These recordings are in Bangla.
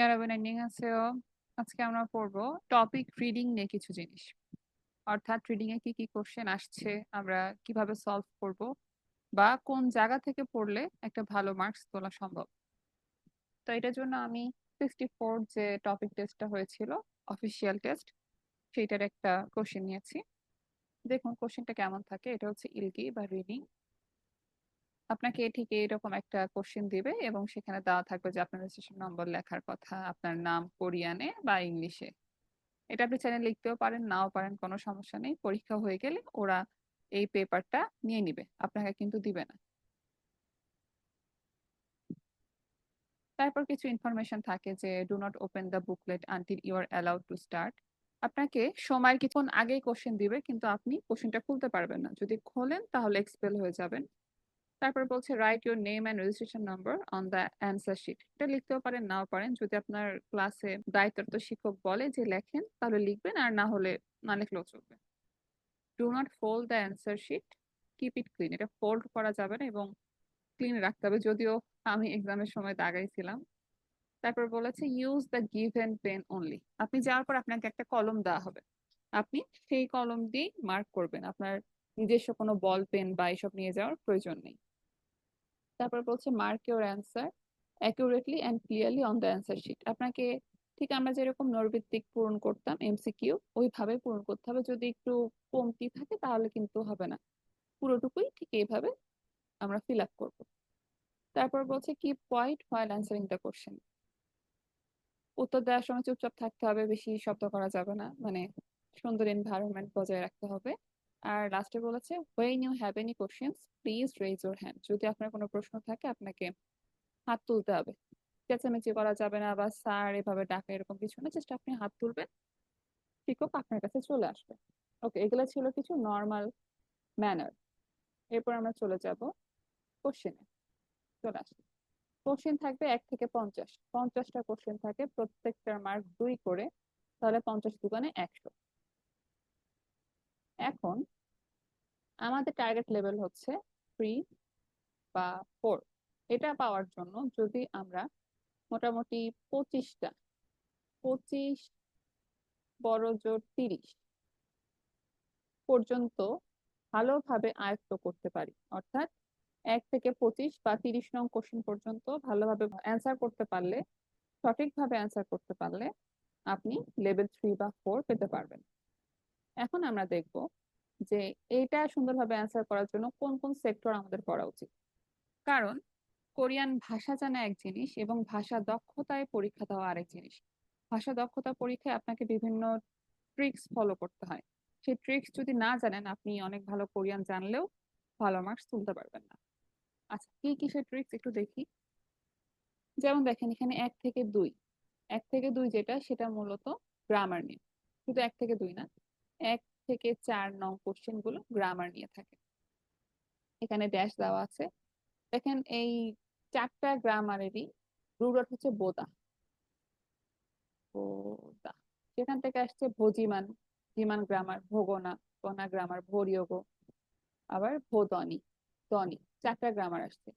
ইয়ারাবেন আন্নিহাসেও আজকে আমরা পড়ব টপিক রিডিং নিয়ে কিছু জিনিস। অর্থাৎ রিডিং এ কি কি কোশ্চেন আসছে, আমরা কীভাবে সলভ করব বা কোন জায়গা থেকে পড়লে একটা ভালো মার্কস তোলা সম্ভব। তো এটার জন্য আমি সিক্সটি ফোর যে টপিক টেস্টটা হয়েছিল অফিসিয়াল টেস্ট সেইটার একটা কোশ্চেন নিয়েছি। দেখুন কোশ্চেনটা কেমন থাকে? এটা হচ্ছে ইলকি বা রিডিং আপনাকে ঠিক এইরকম একটা কোশ্চেন দিবে এবং সেখানে দেওয়া থাকবে যে আপনার রেজিস্ট্রেশন নম্বর লেখার কথা, আপনার নাম কোরিয়ানে বা ইংলিশে। এটা আপনি চাইলে লিখতেও পারেন, নাও পারেন, কোনো সমস্যা নেই। পরীক্ষা হয়ে গেলে ওরা এই পেপারটা নিয়ে নিবে, আপনাকে কিন্তু দিবে না। তারপর কিছু ইনফরমেশন থাকে যে do not open the booklet until you are allowed to start আপনাকে সময়ের কিছুক্ষণ আগেই কোশ্চেন দিবে, কিন্তু আপনি কোশ্চেনটা খুলতে পারবেন না। যদি খোলেন, তাহলে এক্সপেল হয়ে যাবেন। তারপর বলছে write your name and registration number on the answer sheet এটা লিখতেও পারেন, নাও পারেন। যদি আপনার ক্লাসে দায়িত্বরত শিক্ষক বলে যে লেখেন, তাহলে লিখবেন আর না হলে না লিখলেও চলবে। Do not fold the answer sheet keep it clean এটা ফোল্ড করা যাবে না এবং ক্লিন রাখতে হবে। যদিও আমি এক্সামের সময় দাগাইছিলাম। তারপর বলেছে use the give given pen only আপনি যাওয়ার পর আপনাকে একটা কলম দেওয়া হবে। আপনি সেই কলম দিয়ে মার্ক করবেন। আপনার নিজস্ব কোনো বল, পেন বা এসব নিয়ে যাওয়ার প্রয়োজন নেই। তারপর বলছে mark your answer accurately and clearly on the answer sheet আপনাকে ঠিক আমরা যেরকম নৈর্ভিত্তিক পূরণ করতাম এমসিকিউ ওইভাবে পূরণ করতে হবে। যদি একটু কমতি থাকে তাহলে কিন্তু হবে না। পুরোটুকুই ঠিক এইভাবে আমরা ফিল আপ করব। তারপর বলছে key point while answering the question উত্তর দেওয়ার সময় চুপচাপ থাকতে হবে, বেশি শব্দ করা যাবে না। মানে সুন্দর এনভায়রনমেন্ট বজায় রাখতে হবে। আর লাস্টে বলেছে when you have any questions please raise your hand যদি আপনার কোনো প্রশ্ন থাকে, আপনাকে হাত তুলতে হবে। চেঁচামেচি করা যাবে না বা স্যার এভাবে ডাকা এরকম কিছু না জাস্ট আপনি হাত তুলবেন শিক্ষক আপনার কাছে চলে আসবে। ওকে এগুলো ছিল কিছু নর্মাল ম্যানার এরপর আমরা চলে যাব কোশ্চেনে চলে আসি। কোশ্চেন থাকবে এক থেকে পঞ্চাশ। পঞ্চাশটা কোশ্চেন থাকে, প্রত্যেকটার মার্ক দুই করে, তাহলে পঞ্চাশ দোকানে একশো। এখন আমাদের টার্গেট লেভেল হচ্ছে থ্রি বা ফোর এটা পাওয়ার জন্য যদি আমরা মোটামুটি পঁচিশটা, পঁচিশ বড় জোর তিরিশ পর্যন্ত ভালোভাবে আয়ত্ত করতে পারি। অর্থাৎ এক থেকে পঁচিশ বা তিরিশ নং কোশ্চেন পর্যন্ত ভালোভাবে অ্যান্সার করতে পারলে, সঠিকভাবে অ্যান্সার করতে পারলে আপনি লেভেল থ্রি বা ফোর পেতে পারবেন। এখন আমরা দেখব যে এইটা সুন্দরভাবে অ্যান্সার করার জন্য কোন কোন সেক্টর আমাদের করা উচিত। কারণ কোরিয়ান ভাষা জানা এক জিনিস এবং ভাষা দক্ষতায় পরীক্ষা দেওয়া আরেক জিনিস। ভাষা দক্ষতা পরীক্ষায় আপনাকে বিভিন্ন ট্রিক্স ফলো করতে হয়। সেই ট্রিক্স যদি না জানেন, আপনি অনেক ভালো কোরিয়ান জানলেও ভালো মার্কস তুলতে পারবেন না। আচ্ছা কি কি কিসের ট্রিক্স একটু দেখি। যেমন দেখেন, এখানে এক থেকে দুই। এক থেকে দুই যেটা, সেটা মূলত গ্রামার নিয়ে। শুধু এক থেকে দুই না এক থেকে চার নং কোশ্চেনগুলো গ্রামার নিয়ে থাকে। এখানে ড্যাশ দেওয়া আছে। দেখেন এই চারটা গ্রামারেরই রুট হচ্ছে বোদা। বোদা। সেখান থেকে আসছে ভোজিমান। জিমান গ্রামার ভোগনা কনা গ্রামার ভোরিয়োগ, আবার ভোদনি, দনি, চারটা গ্রামার আসছে।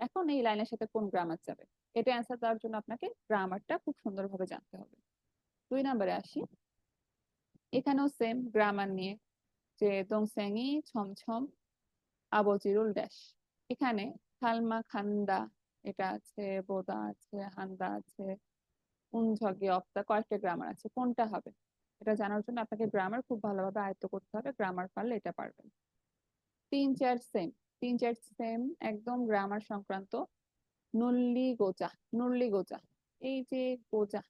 এখন এই লাইনের সাথে কোন গ্রামার যাবে? এটা অ্যান্সার দেওয়ার জন্য আপনাকে গ্রামারটা খুব সুন্দরভাবে জানতে হবে। দুই নম্বরে আসি। এখানেও সেম গ্রামার নিয়ে, যে দংস্যাংই ছমছম আবজিরুল ড্যাশ এখানে খালমা খান্দা এটা আছে বোদা আছে হান্দা আছে উনঝগে অপ্তা কয়েকটা গ্রামার আছে, কোনটা হবে? এটা জানার জন্য আপনাকে গ্রামার খুব ভালোভাবে আয়ত্ত করতে হবে গ্রামার পারলে এটা পারবেন। তিন চার সেম তিন চার সেম একদম গ্রামার সংক্রান্ত নুল্লি গোচা নুল্লি গোচা এই যে গোজা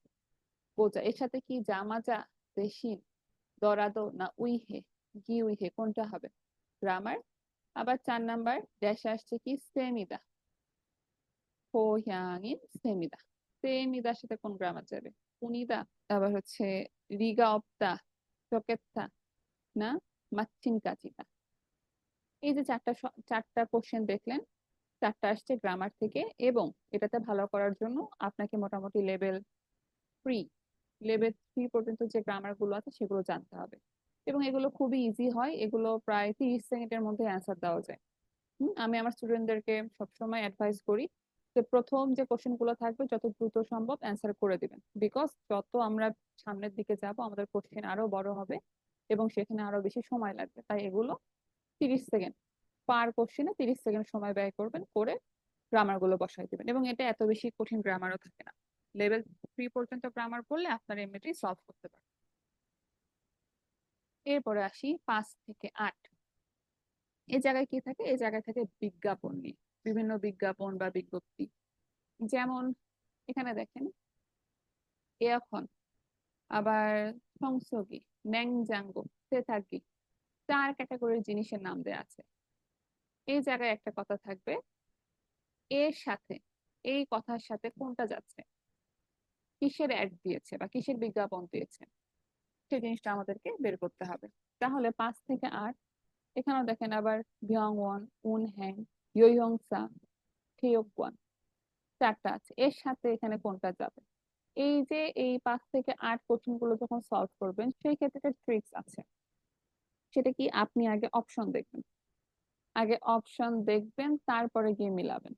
গোজা, এর সাথে কি জামাজা দেশিন দরাদো না উইহে, গি উইহে, কোনটা হবে? গ্রামার, আবার চার নাম্বার, ড্যাশে আসছে কি? সেমিদা। হোয়াংইন, সেমিদা। সেমিদার সাথে কোন গ্রামার যাবে? উনিদা আবার হচ্ছে রিগা অপ্তা, চকেত্তা, না? মাচ্চিন কাচিতা। এই যে চারটা চারটা কোশ্চেন দেখলেন, চারটা আসছে গ্রামার থেকে, এবং এটাতে ভালো করার জন্য আপনাকে মোটামুটি লেভেল থ্রি লেভেল থ্রি পর্যন্ত যে গ্রামারগুলো আছে সেগুলো জানতে হবে। এবং এগুলো খুবই ইজি হয়, এগুলো প্রায় তিরিশ সেকেন্ডের মধ্যে অ্যান্সার দেওয়া যায়। আমি আমার স্টুডেন্টদেরকে সবসময় অ্যাডভাইস করি যে প্রথম যে কোশ্চেনগুলো থাকবে যত দ্রুত সম্ভব অ্যান্সার করে দিবেন। বিকজ যত আমরা সামনের দিকে যাব, আমাদের কোশ্চেন আরও বড় হবে এবং সেখানে আরও বেশি সময় লাগবে। তাই এগুলো তিরিশ সেকেন্ড পার কোশ্চেনে তিরিশ সেকেন্ড সময় ব্যয় করবেন করে গ্রামারগুলো বসাই দিবেন। এবং এটা এত বেশি কঠিন গ্রামারও থাকে না। লেভেল থ্রি পর্যন্ত গ্রামার পড়লে আপনার এমনিতেই সলভ করতে পারবেন। এরপরে আসি পাঁচ থেকে আট। এই জায়গায় কি থাকে? এই জায়গায় থাকে বিজ্ঞাপন নিয়ে, বিভিন্ন বিজ্ঞাপন বা বিজ্ঞপ্তি। যেমন এখানে দেখেন এখন আবার সংসগি ন্যাংজাঙ্গো সেথাগি চার ক্যাটাগরির জিনিসের নাম দেওয়া আছে। এই জায়গায় একটা কথা থাকবে, এর সাথে, এই কথার সাথে কোনটা যাচ্ছে? কিসের অ্যাড দিয়েছে বা কিসের বিজ্ঞাপন দিয়েছে? সেই জিনিসটা আমাদেরকে বের করতে হবে। তাহলে পাঁচ থেকে আট, এখানেও দেখেন আবার বিয়ং ওয়ান উন হ্যাং ইয়ংসা ওয়ান চারটা আছে। এর সাথে এখানে কোনটা যাবে? এই যে এই পাঁচ থেকে আট কোশ্চেনগুলো যখন সলভ করবেন, সেই ক্ষেত্রে একটা ট্রিক্স আছে। সেটা কি? আপনি আগে অপশন দেখবেন। আগে অপশন দেখবেন, তারপরে গিয়ে মিলাবেন।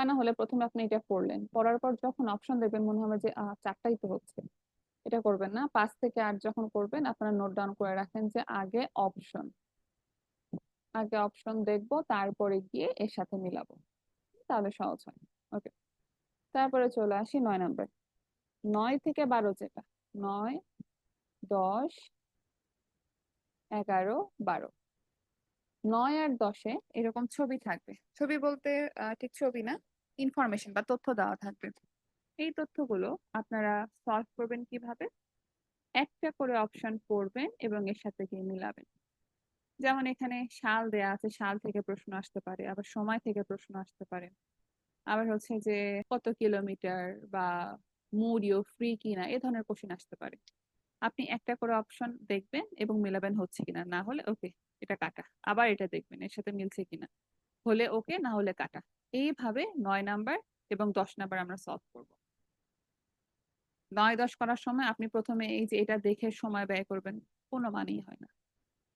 তা না হলে প্রথমে আপনি এটা পড়লেন পড়ার পর যখন অপশন দেখবেন মনে হবে যে চারটাই তো হচ্ছে। এটা করবেন না। পাঁচ থেকে আট যখন করবেন, আপনারা নোট ডাউন করে রাখেন যে, আগে অপশন আগে অপশন দেখব, তারপরে গিয়ে এর সাথে মিলাবো। তাহলে সহজ হয়। ওকে তারপরে চলে আসি নয় নাম্বার নয় থেকে বারো যেটা? নয়, দশ, এগারো, বারো। নয় আর দশে এরকম ছবি থাকবে। ছবি বলতে ঠিক ছবি না? ইনফরমেশন বা তথ্য দেওয়া থাকবে। এই তথ্যগুলো আপনারা সলভ করবেন কীভাবে? একটা করে অপশন পড়বেন এবং এর সাথে গিয়ে মিলাবেন। যেমন এখানে সাল দেয়া আছে, সাল থেকে প্রশ্ন আসতে পারে, আবার সময় থেকে প্রশ্ন আসতে পারে। আবার হচ্ছে যে কত কিলোমিটার বা মুডিও ফ্রি কিনা, এ ধরনের কোশ্চেন আসতে পারে। আপনি একটা করে অপশন দেখবেন এবং মিলাবেন হচ্ছে কিনা, না হলে ওকে এটা কাটা। আবার এটা দেখবেন, এর সাথে মিলছে কিনা। হলে ওকে, না হলে কাটা। এইভাবে নয় নাম্বার এবং দশ নাম্বার আমরা সলভ করব। নয় দশ করার সময় আপনি প্রথমে এই যে এটা দেখে সময় ব্যয় করবেন, কোনো মানেই হয় না।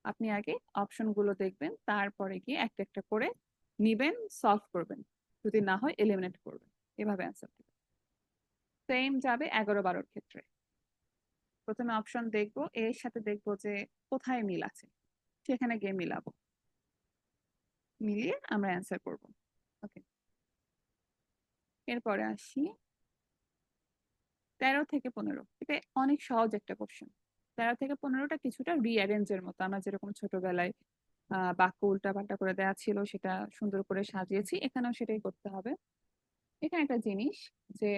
আপনি আগে অপশনগুলো দেখবেন, তারপরে গিয়ে একটা একটা করে নিবেন সলভ করবেন। যদি না হয় এলিমিনেট করবেন। এভাবে অ্যান্সার দেবেন। সেম যাবে এগারো বারোর ক্ষেত্রে। প্রথমে অপশন দেখব, এর সাথে দেখব যে কোথায় মিল আছে। সেখানে গিয়ে মিলাবো। মিলিয়ে আমরা অ্যান্সার করব। ওকে এরপরে আসি। তেরো থেকে পনেরো। এটা অনেক সহজ একটা কোশ্চেন তেরো থেকে পনেরোটা কিছুটা রিঅ্যারেঞ্জের মতো। আমরা যেরকম ছোটবেলায় বাক্য উল্টা পাল্টা করে দেওয়া ছিল, সেটা সুন্দর করে সাজিয়েছি। এখানেও সেটাই করতে হবে। এখানে একটা জিনিস যে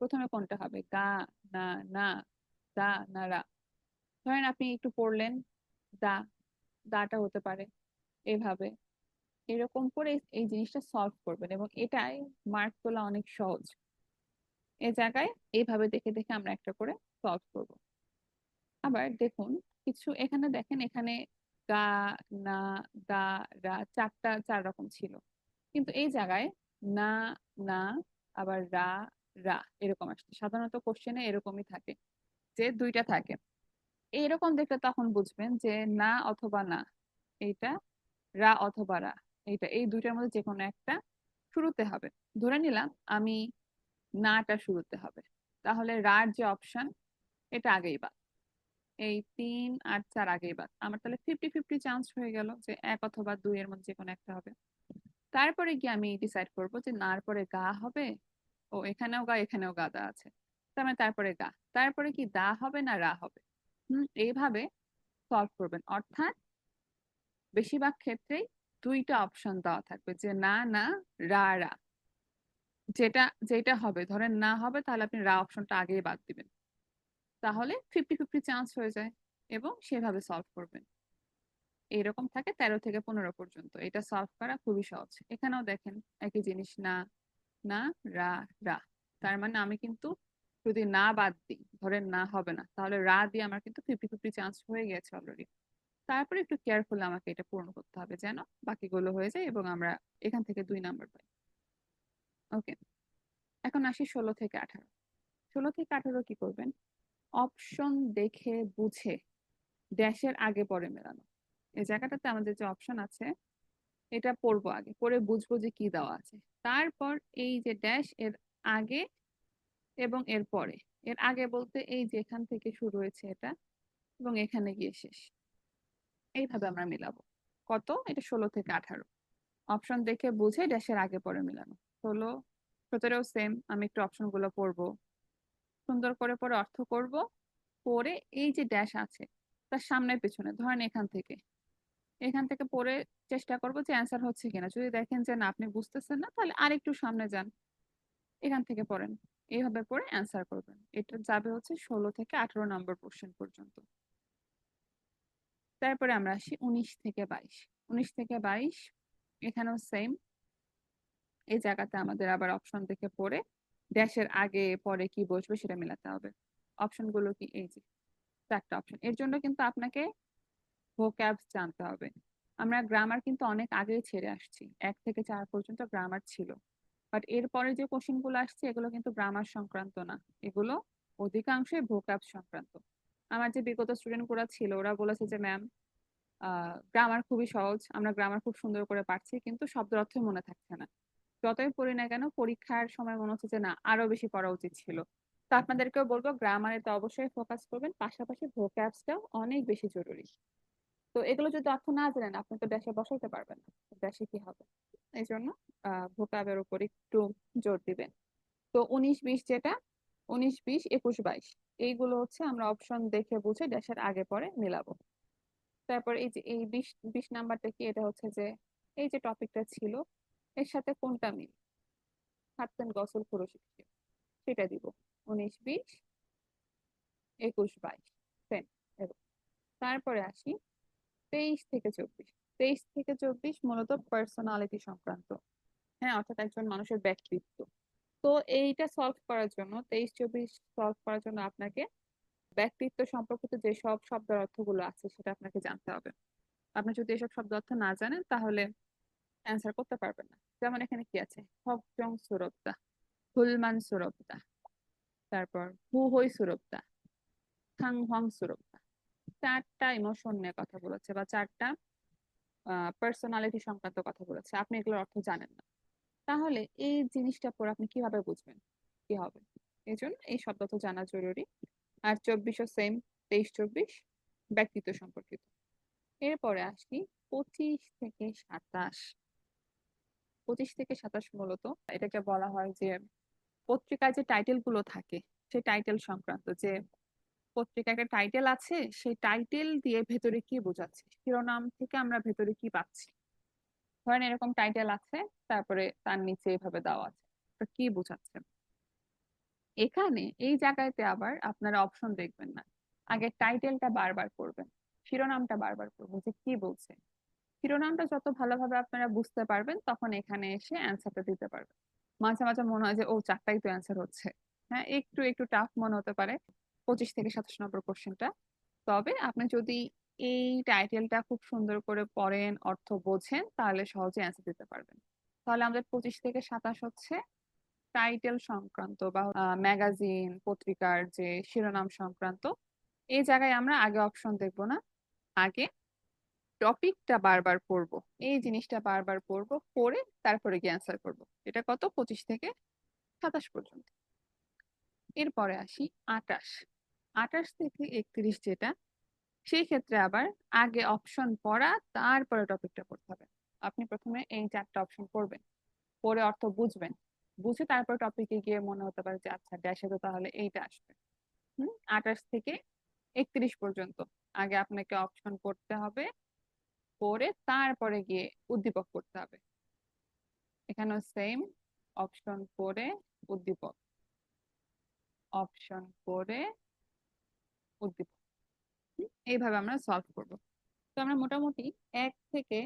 প্রথমে কোনটা হবে? গা, না না, দা, না, রা। ধরেন আপনি একটু পড়লেন, দা, দাটা হতে পারে। এভাবে। এরকম করে এই জিনিসটা সলভ করবেন এবং এটাই মার্ক তোলা অনেক সহজ। এ জায়গায় এইভাবে দেখে দেখে আমরা একটা করে সলভ করব। আবার দেখুন, কিছু এখানে দেখেন, এখানে গা, না দা রা চারটা, চার রকম ছিল। কিন্তু এই জায়গায় না না, আবার রা রা এরকম আসছে। সাধারণত কোশ্চেনে এরকমই থাকে, যে দুইটা থাকে। এইরকম দেখলে তখন বুঝবেন যে না অথবা না, এইটা রা অথবা রা। এইটা এই দুইটার মধ্যে যে কোনো একটা শুরুতে হবে। ধরে নিলাম আমি নাটা শুরুতে হবে। তাহলে রার যে অপশন, এটা আগেই বাদ। এই তিন আর চার আগেই বাদ। আমার তাহলে ফিফটি ফিফটি চান্স হয়ে গেল যে এক অথবা দুই এর মধ্যে যে কোনো একটা হবে। তারপরে গিয়ে আমি ডিসাইড করব যে নার পরে গা হবে? ও, এখানেও গা এখানেও গা, দা আছে। তার মানে তারপরে গা। তারপরে কি দা হবে না রা হবে? হম, এইভাবে সলভ করবেন। অর্থাৎ বেশিরভাগ ক্ষেত্রেই দুইটা অপশন দেওয়া থাকবে, যে না না, রা রা। যেটা যেটা হবে, ধরেন না হবে, তাহলে আপনি রা অপশনটা আগেই বাদ দিবেন। তাহলে ফিফটি ফিফটি চান্স হয়ে যায় এবং সেভাবে সলভ করবেন। এরকম থাকে তেরো থেকে পনেরো পর্যন্ত। এটা সলভ করা খুবই সহজ। এখানেও দেখেন একই জিনিস, না না, রা রা। তার মানে আমি কিন্তু যদি না বাদ দিই, ধরেন না হবে না, তাহলে রা দিয়ে আমার কিন্তু ফিফটি ফিফটি চান্স হয়ে গেছে অলরেডি তারপরে একটু কেয়ারফুল আমাকে এটা পূরণ করতে হবে যেন বাকিগুলো হয়ে যায় এবং আমরা এখান থেকে দুই নাম্বার পাই। ওকে এখন আসি ষোলো থেকে আঠারো। ষোলো থেকে আঠারো কি করবেন? অপশন দেখে বুঝে ড্যাশের আগে পরে মেলানো। এই জায়গাটাতে আমাদের যে অপশন আছে, এটা পড়ব আগে। পড়ে বুঝব যে কি দেওয়া আছে। তারপর এই যে ড্যাশ এর আগে এবং এর পরে। এর আগে বলতে এই যে এখান থেকে শুরু হয়েছে এটা এবং এখানে গিয়ে শেষ। এইভাবে আমরা মিলাবো। কত? এটা ষোলো থেকে আঠারো। অপশন দেখে বুঝে ড্যাশের আগে পরে মিলানো। ষোলো, সতেরো সেম আমি একটু অপশনগুলো পড়ব। সুন্দর করে পরে অর্থ করব। পরে এই যে ড্যাশ আছে, তার সামনে পেছনে, ধরেন এখান থেকে। এখান থেকে পরে চেষ্টা করব যে অ্যান্সার হচ্ছে কিনা। যদি দেখেন যে না, আপনি বুঝতেছেন না, তাহলে আরেকটু সামনে যান। এখান থেকে পড়েন। এইভাবে পড়ে অ্যান্সার করবেন। এটা যাবে হচ্ছে ষোলো থেকে আঠারো নম্বর কোশ্চেন পর্যন্ত। তারপরে আমরা আসি উনিশ থেকে বাইশ। উনিশ থেকে বাইশ, এখানেও সেম এই জায়গাতে আমাদের আবার অপশন থেকে পড়ে ড্যাশের আগে, পরে কি বসবে সেটা মেলাতে হবে। অপশনগুলো কি? এই যে, চারটা অপশন এর জন্য কিন্তু আপনাকে ভোক্যাবস জানতে হবে। আমরা গ্রামার কিন্তু অনেক আগে ছেড়ে আসছি। এক থেকে চার পর্যন্ত গ্রামার ছিল। বাট এরপরে যে কোশ্চেনগুলো আসছে, এগুলো কিন্তু গ্রামার সংক্রান্ত না। এগুলো অধিকাংশই ভোক্যাবস সংক্রান্ত। আমার যে বিগত স্টুডেন্টগুলো ছিল, ওরা বলেছে যে ম্যাম গ্রামার খুবই সহজ, আমরা গ্রামার খুব সুন্দর করে পারছি, কিন্তু শব্দ অর্থ মনে থাকছে না। যতই পড়ি না কেন, পরীক্ষার সময় মনে হচ্ছে যে, না, আরও বেশি পড়া উচিত ছিল। তো আপনাদেরকেও বলব গ্রামারে তো অবশ্যই ফোকাস করবেন, পাশাপাশি ভোক্যাবসটাও অনেক বেশি জরুরি। তো এগুলো যদি অর্থ না জানেন, আপনি তো দেশে বসাইতে পারবেন না, দেশে কি হবে? এই জন্য ভোকাবের উপর একটু জোর দিবেন। তো উনিশ বিশ যেটা? উনিশ বিশ, একুশ বাইশ। এইগুলো হচ্ছে আমরা অপশন দেখে বুঝে দেশের আগে পরে মিলাবো। তারপর এই যে, এই বিশ বিশ নাম্বারটা কি? এটা হচ্ছে যে, এই যে টপিকটা ছিল, এর সাথে কোনটা মিল? হাঁটতেন গসল পুরো সেটা দিব। উনিশ, বিশ, একুশ, বাইশ। সেম তারপরে আসি, তেইশ থেকে চব্বিশ। তেইশ থেকে চব্বিশ মূলত পার্সোনালিটি সংক্রান্ত। হ্যাঁ অর্থাৎ একজন মানুষের ব্যক্তিত্ব। তো এইটা সলভ করার জন্য, তেইশ চব্বিশ সলভ করার জন্য আপনাকে ব্যক্তিত্ব সম্পর্কিত যে সব শব্দের অর্থগুলো আছে সেটা আপনাকে জানতে হবে। আপনি যদি এসব শব্দ অর্থ না জানেন, তাহলে অ্যান্সার করতে পারবেন না। যেমন এখানে কি আছে? হকজং সুরপ্তা হুলমান সুরপ্তা তারপর হু হই সুরপ্তা থাং হং সুরপ্তা চারটা ইমোশন নিয়ে কথা বলেছে বা চারটা পার্সোনালিটি সংক্রান্ত কথা বলেছে। আপনি এগুলোর অর্থ জানেন না। তাহলে এই জিনিসটা পরে আপনি কীভাবে বুঝবেন কি হবে? এই জন্য এই শব্দ তো জানা জরুরি। আর চব্বিশও সেম তেইশ চব্বিশ, ব্যক্তিত্ব সম্পর্কিত। এরপরে আসি পঁচিশ থেকে সাতাশ। পঁচিশ থেকে সাতাশ মূলত এটাকে বলা হয় যে পত্রিকায় যে টাইটেলগুলো থাকে, সেই টাইটেল সংক্রান্ত যে পত্রিকা একটা টাইটেল আছে, সেই টাইটেল দিয়ে ভেতরে কি বোঝাচ্ছে? শিরোনাম থেকে আমরা ভেতরে কি পাচ্ছি? ধরেন এরকম টাইটেল আছে, তারপরে তার নিচে এভাবে দেওয়া আছে। কি বোঝাচ্ছে? এখানে এই জায়গাতে আবার আপনারা অপশন দেখবেন না। আগে টাইটেলটা বারবার করবেন, শিরোনামটা বারবার করবেন যে কি বলছে। শিরোনামটা যত ভালোভাবে আপনারা বুঝতে পারবেন, তখন এখানে এসে অ্যান্সারটা দিতে পারবেন। মাঝে মাঝে মনে হয় যে, ও, চারটাই তো অ্যান্সার হচ্ছে। হ্যাঁ একটু একটু টাফ মনে হতে পারে। পঁচিশ থেকে সাতাশ নম্বর কোশ্চেনটা তবে আপনি যদি এই টাইটেলটা খুব সুন্দর করে পড়েন, অর্থ বোঝেন, তাহলে সহজে অ্যান্সার দিতে পারবেন। তাহলে আমাদের পঁচিশ থেকে সাতাশ হচ্ছে টাইটেল সংক্রান্ত বা ম্যাগাজিন পত্রিকার যে শিরোনাম সংক্রান্ত, এই জায়গায় আমরা আগে অপশন দেখব না, আগে টপিকটা বারবার পড়ব, এই জিনিসটা বারবার পড়ব, পড়ে তারপরে গিয়ে অ্যান্সার করব। এটা কত? পঁচিশ থেকে সাতাশ পর্যন্ত। এরপরে আসি আটাশ। আটাশ থেকে একত্রিশ যেটা সেই ক্ষেত্রে আবার আগে অপশন পড়া, তারপরে টপিকটা পড়তে হবে। আপনি প্রথমে এই চারটা অপশন পড়বেন, পড়ে অর্থ বুঝবেন। বুঝে তারপর টপিকে গিয়ে মনে হতে পারে যে আচ্ছা ড্যাশে তো তাহলে এইটা আসবে। হুম? আঠাশ থেকে একত্রিশ পর্যন্ত আগে আপনাকে অপশন পড়তে হবে, পড়ে তারপরে গিয়ে উদ্দীপক করতে হবে। এখানেও সেম অপশন পড়ে উদ্দীপক। অপশন করে উদ্দীপক। এইভাবে আমরা সলভ করব। তো আমরা মোটামুটি এক থেকে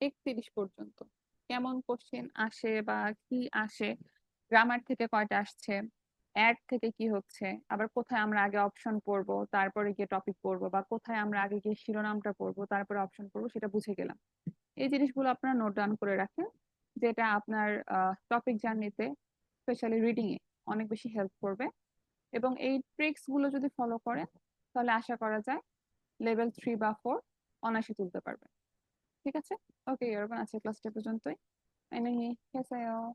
একত্রিশ পর্যন্ত কেমন কোশ্চেন আসে বা কি আসে গ্রামার থেকে কয়টা আসছে অ্যাড থেকে কি হচ্ছে, আবার কোথায় আমরা আগে অপশন পড়ব, তারপরে গিয়ে টপিক পড়ব বা কোথায় আমরা আগে গিয়ে শিরোনামটা পড়ব, তারপরে অপশন পড়ব, সেটা বুঝে গেলাম। এই জিনিসগুলো আপনারা নোট ডাউন করে রাখেন, যেটা আপনার টপিক জার্নিতে স্পেশালি রিডিং এ অনেক বেশি হেল্প করবে। এবং এই ট্রিক্স গুলো যদি ফলো করেন তাহলে আশা করা যায় লেভেল থ্রি বা ফোর অনায়াসে তুলতে পারবে ঠিক আছে? 오케이, 여러분 아침 클래스 때 পর্যন্তই. 안녕히 계세요.